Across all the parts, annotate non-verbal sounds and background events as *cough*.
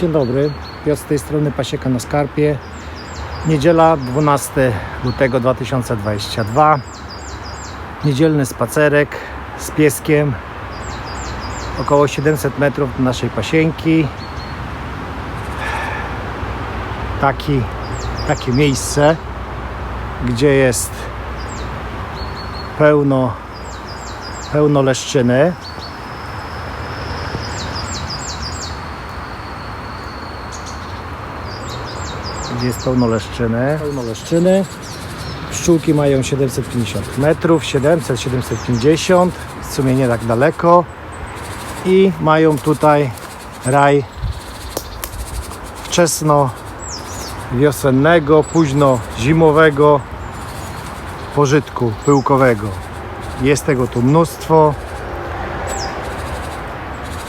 Dzień dobry, Piotr z tej strony Pasieka na Skarpie. Niedziela 12 lutego 2022. Niedzielny spacerek z pieskiem. Około 700 metrów do naszej pasienki. Taki, takie miejsce, gdzie jest pełno, pełno leszczyny. Gdzie jest pełno leszczyny. Pełno leszczyny. Pszczółki mają 750 metrów, 700, 750, w sumie nie tak daleko. I mają tutaj raj wczesno wiosennego, późno zimowego pożytku pyłkowego. Jest tego tu mnóstwo.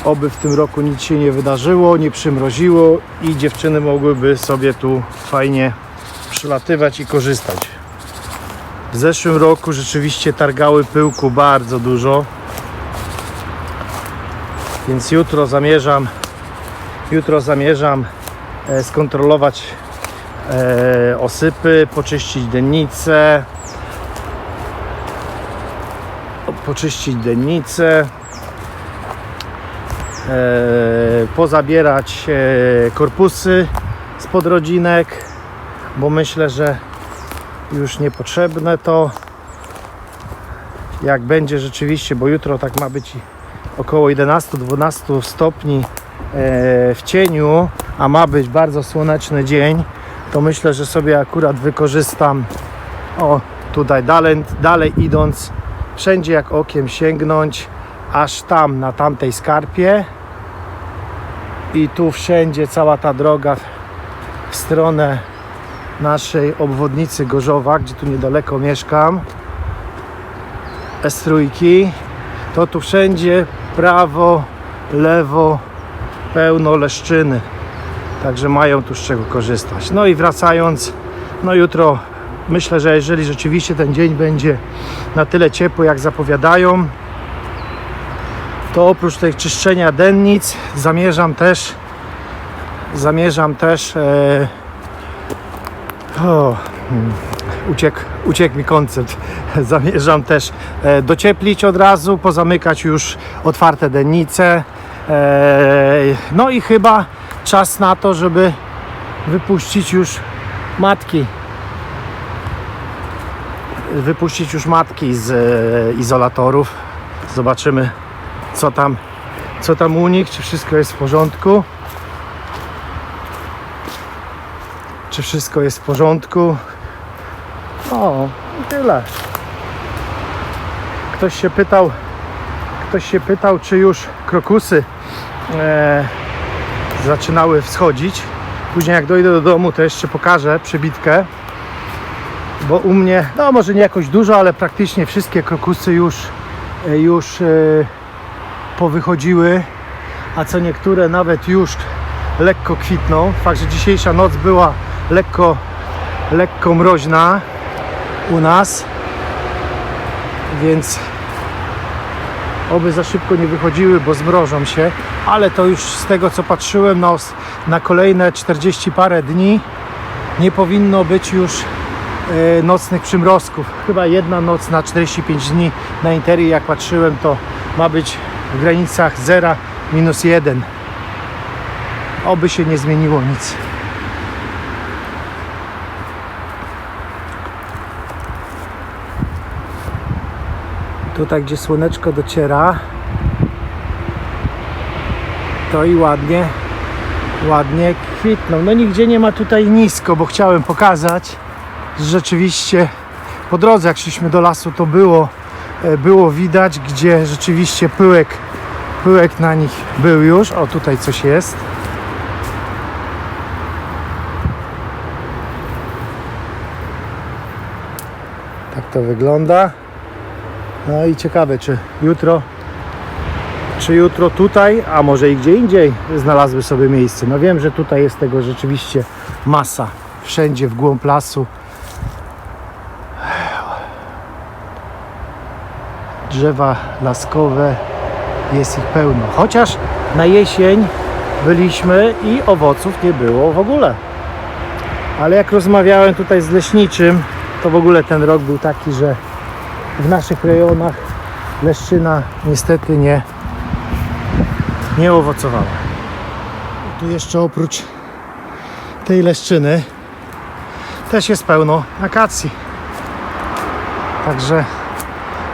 Oby w tym roku nic się nie wydarzyło, nie przymroziło i dziewczyny mogłyby sobie tu fajnie przylatywać i korzystać. W zeszłym roku rzeczywiście targały pyłku bardzo dużo. Więc jutro zamierzam jutro zamierzam e, skontrolować e, osypy, poczyścić dennicę, poczyścić dennicę, pozabierać e, korpusy z podrodzinek, bo myślę, że już niepotrzebne to. Jak będzie rzeczywiście, bo jutro tak ma być około 11-12 stopni e, w cieniu, a ma być bardzo słoneczny dzień, to myślę, że sobie akurat wykorzystam o tutaj dalej, dalej idąc wszędzie jak okiem sięgnąć aż tam na tamtej skarpie. I tu wszędzie cała ta droga w stronę naszej obwodnicy Gorzowa, gdzie tu niedaleko mieszkam. S3 to tu wszędzie prawo, lewo pełno leszczyny. Także mają tu z czego korzystać. No i wracając no jutro myślę, że jeżeli rzeczywiście ten dzień będzie na tyle ciepły jak zapowiadają to oprócz tej czyszczenia dennic zamierzam też zamierzam też e, o, hmm, uciekł, uciekł mi koncept *laughs* zamierzam też e, docieplić od razu pozamykać już otwarte dennice. E, no i chyba czas na to, żeby wypuścić już matki. Wypuścić już matki z e, izolatorów. Zobaczymy co tam, co tam u nich, czy wszystko jest w porządku. Czy wszystko jest w porządku. O, tyle. Ktoś się pytał, ktoś się pytał, czy już krokusy e, zaczynały wschodzić. Później jak dojdę do domu, to jeszcze pokażę przybitkę. Bo u mnie, no może nie jakoś dużo, ale praktycznie wszystkie krokusy już, e, już e, powychodziły, a co niektóre nawet już lekko kwitną. Fakt, że dzisiejsza noc była lekko, lekko mroźna u nas, więc oby za szybko nie wychodziły, bo zmrożą się, ale to już z tego co patrzyłem na, na kolejne 40 parę dni nie powinno być już e, nocnych przymrozków. Chyba jedna noc na 45 dni na Interii, jak patrzyłem, to ma być w granicach 0 minus 1. Oby się nie zmieniło nic. Tutaj, gdzie słoneczko dociera, to i ładnie, ładnie kwitną. No nigdzie nie ma tutaj nisko, bo chciałem pokazać, że rzeczywiście po drodze, jak szliśmy do lasu, to było, e, było widać, gdzie rzeczywiście pyłek, pyłek na nich był już. O, tutaj coś jest. Tak to wygląda. No i ciekawe, czy jutro, czy jutro tutaj, a może i gdzie indziej znalazły sobie miejsce. No wiem, że tutaj jest tego rzeczywiście masa. Wszędzie w głąb lasu. Drzewa laskowe jest ich pełno. Chociaż na jesień, byliśmy i owoców nie było w ogóle. Ale jak rozmawiałem tutaj z leśniczym, to w ogóle ten rok był taki, że w naszych rejonach leszczyna niestety nie, nie owocowała. Tu jeszcze oprócz tej leszczyny też jest pełno akacji. Także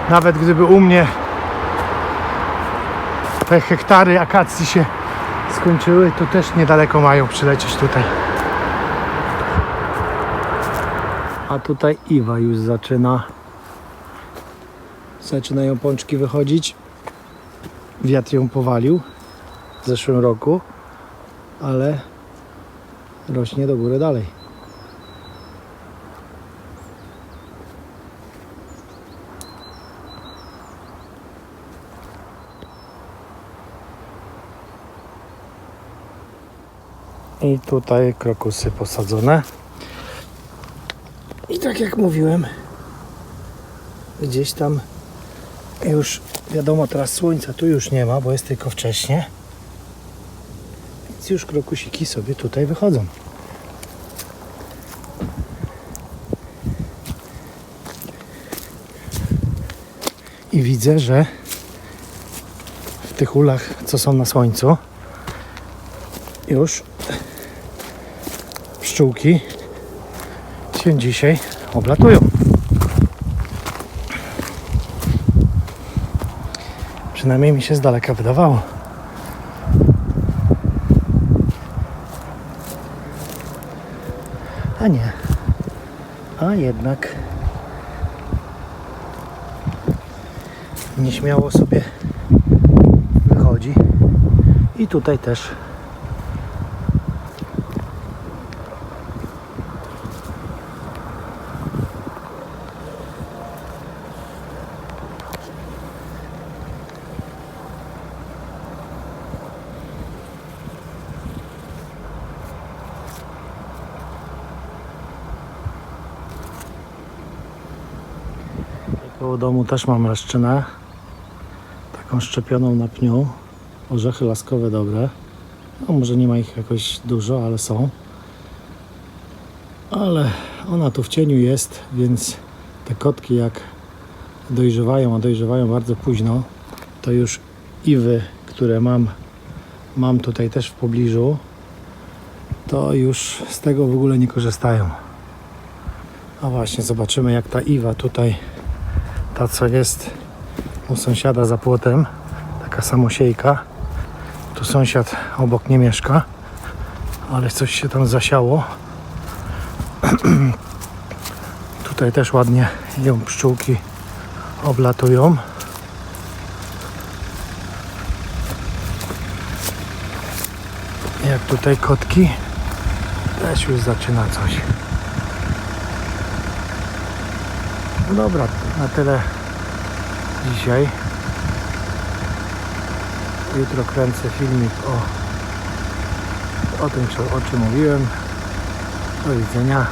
nawet gdyby u mnie te hektary akacji się skończyły, to też niedaleko mają przylecieć tutaj. A tutaj Iwa już zaczyna. Zaczynają pączki wychodzić. Wiatr ją powalił w zeszłym roku, ale rośnie do góry dalej. I tutaj krokusy posadzone. I tak jak mówiłem, gdzieś tam już wiadomo teraz słońca tu już nie ma, bo jest tylko wcześnie. Więc już krokusiki sobie tutaj wychodzą. I widzę, że w tych ulach, co są na słońcu, już pszczółki się dzisiaj oblatują. Przynajmniej mi się z daleka wydawało. A nie. A jednak nieśmiało sobie wychodzi. I tutaj też Koło domu też mam leszczynę. Taką szczepioną na pniu. Orzechy laskowe dobre. No, może nie ma ich jakoś dużo, ale są. Ale ona tu w cieniu jest, więc te kotki jak dojrzewają, a dojrzewają bardzo późno, to już iwy, które mam, mam tutaj też w pobliżu, to już z tego w ogóle nie korzystają. A właśnie, zobaczymy jak ta iwa tutaj ta co jest u sąsiada za płotem, taka samosiejka. Tu sąsiad obok nie mieszka, ale coś się tam zasiało. *clears throat* Tutaj też ładnie ją pszczółki oblatują. Jak tutaj kotki, też już zaczyna coś. No dobra, na tyle dzisiaj. Jutro kręcę filmik o, o tym, o czym mówiłem. Do widzenia.